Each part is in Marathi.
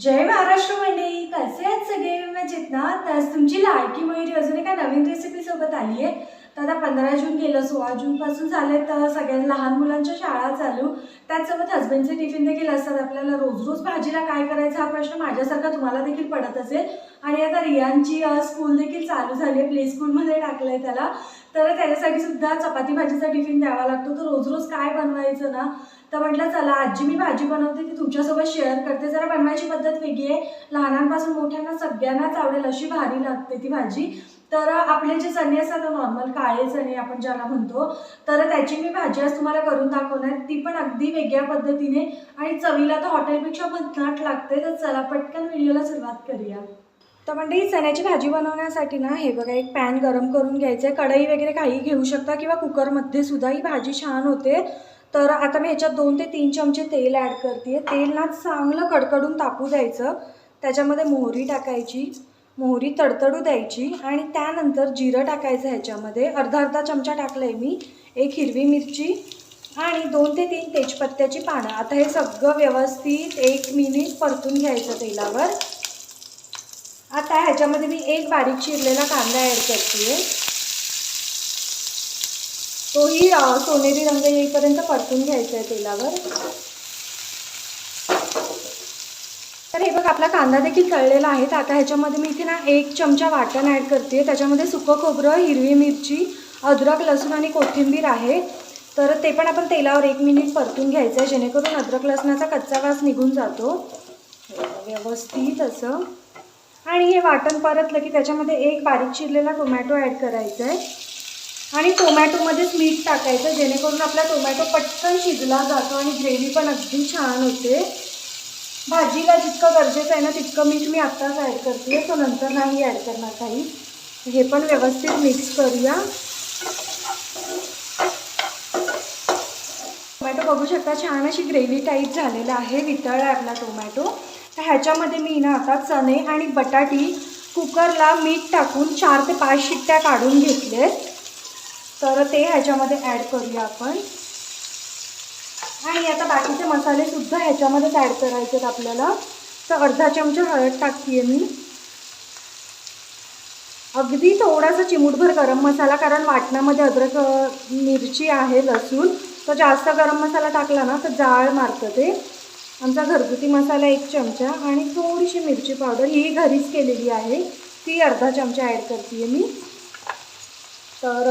जय महाराष्ट्र मंडळी कसे आहेत सगळे? मजेत ना? तर तुमची लाडकी मयुरी अजून एका नवीन रेसिपी सोबत आली आहे तर आता पंधरा जून गेलं सोळा जूनपासून झाले तर सगळ्या लहान मुलांच्या शाळा चालू. त्याचसोबत हस्बंडचे टिफिन देखील असतात. आपल्याला रोज रोज भाजीला काय करायचा हा प्रश्न माझ्यासारखा तुम्हाला देखील पडत असेल. आणि आता रियांची स्कूल देखील चालू झाली. आहे प्ले स्कूलमध्ये टाकलं आहे त्याला. तर त्याच्यासाठी सुद्धा चपाती भाजीचा टिफिन द्यावा लागतो. तर रोज रोज काय बनवायचं ना? तर म्हटलं चला आजी मी भाजी बनवते. ती तुमच्यासोबत शेअर करते. जरा बनवायची पद्धत वेगळी आहे. लहानांपासून मोठ्यांना सगळ्यांनाच आवडेल अशी भारी लागते ती भाजी. तर आपले जे चणे असतात नॉर्मल काळे चणे आपण ज्याला म्हणतो तर त्याची मी भाजी आज तुम्हाला करून दाखवणार. ती पण अगदी वेगळ्या पद्धतीने आणि चवीला तर हॉटेलपेक्षा भन्नाट लागते तर चला पटकन व्हिडिओला सुरुवात करूया. तर म्हणजे ही चण्याची भाजी बनवण्यासाठी ना हे बघा एक पॅन गरम करून घ्यायचं. आहे कढई वगैरे काही घेऊ शकता किंवा कुकरमध्ये सुद्धा ही भाजी छान होते. तर आता मी ह्याच्यात दोन ते तीन चमचे तेल ॲड करते तेल ना चांगलं कडकडून तापू द्यायचं. त्याच्यामध्ये मोहरी टाकायची मोहरी तडतडू द्यायची आणि त्यानंतर जिरं टाकायचं ह्याच्यामध्ये. अर्धा अर्धा चमचा टाकलं आहे मी. एक हिरवी मिरची आणि दोन ते तीन तेजपत्त्याची पानं. आता हे सगळं व्यवस्थित एक मिनिट परतून घ्यायचं तेलावर. आता ह्याच्यामध्ये मी एक बारीक चिरलेला कांदा ॲड करते तोही सोनेरी रंग येईपर्यंत परतून घ्यायचा आहे तेलावर. तर हे बघ आपला कांदा देखील तळलेला आहे. तर आता ह्याच्यामध्ये मी इथे ना एक चमचा वाटण ॲड करते त्याच्यामध्ये सुकं खोबरं हिरवी मिरची अद्रक लसूण आणि कोथिंबीर आहे. तर ते पण आपण तेलावर एक मिनिट परतून घ्यायचं आहे जेणेकरून अद्रक लसणाचा कच्चा वास निघून जातो. व्यवस्थित असं. आणि हे वाटण परतलं की त्याच्यामध्ये एक बारीक चिरलेला टोमॅटो ॲड करायचा आहे आणि टोमॅटोमध्येच मीठ टाकायचं जेणेकरून आपला टोमॅटो पटकन शिजला जातो आणि ग्रेव्ही पण अगदी छान होते. भाजीला जितकं गरजेचं आहे ना तितकं मीठ मी आत्ताच ॲड करते. सो नंतर नाही ॲड करणार काही. हे पण व्यवस्थित मिक्स करूया. टोमॅटो बघू शकता छान अशी ग्रेव्ही टाईप झालेला आहे वितळला आहे आपला टोमॅटो. तर ह्याच्यामध्ये मी ना आता चणे आणि बटाटी कुकरला मीठ टाकून चार ते पाच शिट्ट्या काढून घेतलेत. तर ते ह्याच्यामध्ये ॲड करूया आपण. आणि आता बाकीचे मसालेसुद्धा ह्याच्यामध्येच ॲड करायचे आहेत आपल्याला. तर अर्धा चमचा हळद टाकते मी. अगदी थोडासा चिमूटभर गरम मसाला कारण वाटणामध्ये अद्रक मिरची आहे लसूण. तर जास्त गरम मसाला टाकला ना तर जाळ मारतं ते. आमचा घरगुती मसाला एक चमचा आणि थोडीशी मिरची पावडर ही घरीच केलेली आहे. ती अर्धा चमचा ॲड करते मी. तर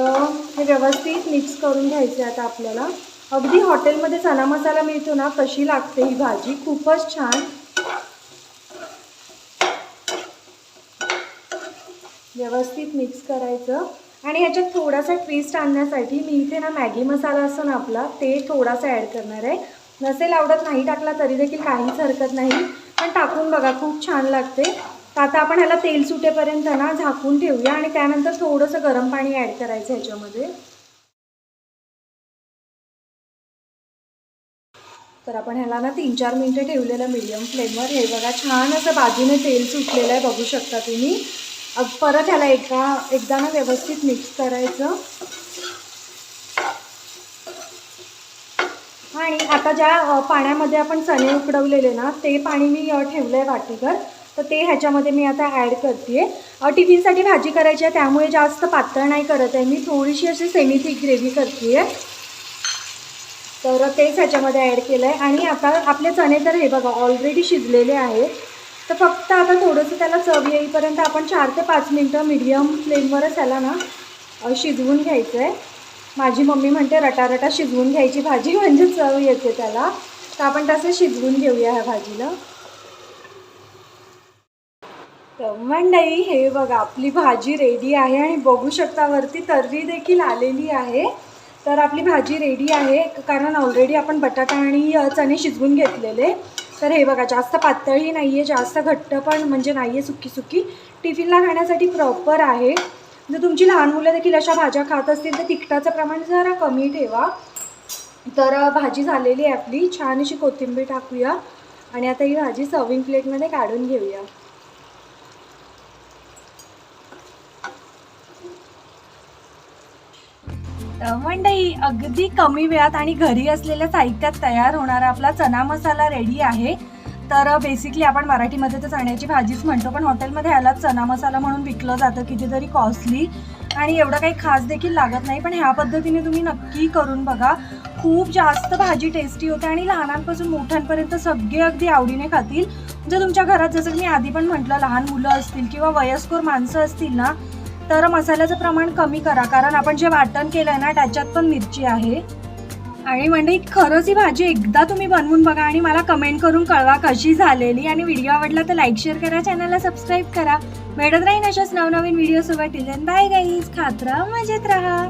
हे व्यवस्थित मिक्स करून घ्यायचे आता आपल्याला. अगदी हॉटेलमध्ये चना मसाला मिळतो ना कशी लागते ही भाजी. खूपच छान. व्यवस्थित मिक्स करायचं. आणि ह्याच्यात थोडासा ट्विस्ट आणण्यासाठी मी इथे ना मॅगी मसाला असतो ना आपला ते थोडासा ॲड करणार आहे. नसेल आवडत नाही टाकला तरी देखील काहीच हरकत नाही. पण टाकून बघा खूप छान लागते. तर आता आपण ह्याला तेल सुटेपर्यंत ना झाकून ठेवूया आणि त्यानंतर थोडंसं गरम पाणी ॲड करायचं ह्याच्यामध्ये. तर आपण ह्याला ना तीन चार मिनटं ठेवलेलं मीडियम फ्लेमवर हे बघा छान असं बाजूने तेल सुटलेलं आहे बघू शकता तुम्ही. परत ह्याला एका एकदा ना व्यवस्थित मिक्स करायचं. आणि आता ज्या पाण्यामध्ये आपण चणे उकडवलेले ना ते पाणी मी ठेवलं आहे वाटीवर तर ते ह्याच्यामध्ये मी आता ॲड करते आहे टिफिनसाठी भाजी करायची आहे त्यामुळे जास्त पातळ नाही करत आहे मी. थोडीशी अशी सेमी थिक ग्रेव्ही करते आहे तर तेच ह्याच्यामध्ये ॲड केलं आहे आणि आता आपले चणे तर हे बघा ऑलरेडी शिजलेले आहेत. तर फक्त आता थोडंसं त्याला चव येईपर्यंत आपण चार ते पाच मिनटं मीडियम फ्लेमवरच त्याला ना शिजवून घ्यायचं आहे माझी मम्मी म्हणते रटारटा शिजवून घ्यायची भाजी म्हणजे चव येते त्याला. तर आपण तसं शिजवून घेऊया ह्या भाजीला. तर मंडळी हे बघा आपली भाजी रेडी आहे आणि बघू शकता वरती तर्री देखील आलेली आहे. तर आपली भाजी रेडी आहे कारण ऑलरेडी आपण बटाटा आणि चणे शिजवून घेतलेले. तर हे बघा जास्त पातळही नाही आहे जास्त घट्ट पण म्हणजे नाही आहे सुकी सुकी. टिफिनला खाण्यासाठी प्रॉपर आहे. जर तुमची लहान मुलं देखील अशा भाज्या खात असतील तर तिखटाचं प्रमाण जरा कमी ठेवा. तर भाजी झालेली आहे आपली. छान अशी कोथिंबीर टाकूया. आणि आता ही भाजी सर्विंग प्लेटमध्ये काढून घेऊया. मंडई अगदी कमी वेळात आणि घरी असलेल्या साहित्यात तयार होणारा आपला चना मसाला रेडी आहे. तर बेसिकली आपण मराठीमध्ये तर चण्याची भाजीच म्हणतो पण हॉटेलमध्ये ह्याला चना मसाला म्हणून विकलं जातं कितीतरी कॉस्टली आणि एवढं काही खास देखील लागत नाही पण ह्या पद्धतीने तुम्ही नक्की करून बघा. खूप जास्त भाजी टेस्टी होते आणि लहानांपासून मोठ्यांपर्यंत सगळे अगदी आवडीने खातील. जर तुमच्या घरात जसं मी आधी पण म्हटलं लहान मुलं असतील किंवा वयस्कर माणसं असतील ना तर मसाल्याचं प्रमाण कमी करा कारण आपण जे वाटण केलं आहे ना त्याच्यात पण मिरची आहे. आणि म्हणजे खरंच ही भाजी एकदा तुम्ही बनवून बघा आणि मला कमेंट करून कळवा कशी झालेली. आणि व्हिडिओ आवडला तर लाईक शेअर करा चॅनलला सबस्क्राईब करा. भेटत राहीन अशाच नवनवीन व्हिडिओसोबत बाय गाईज खात राहा मजेत राहा.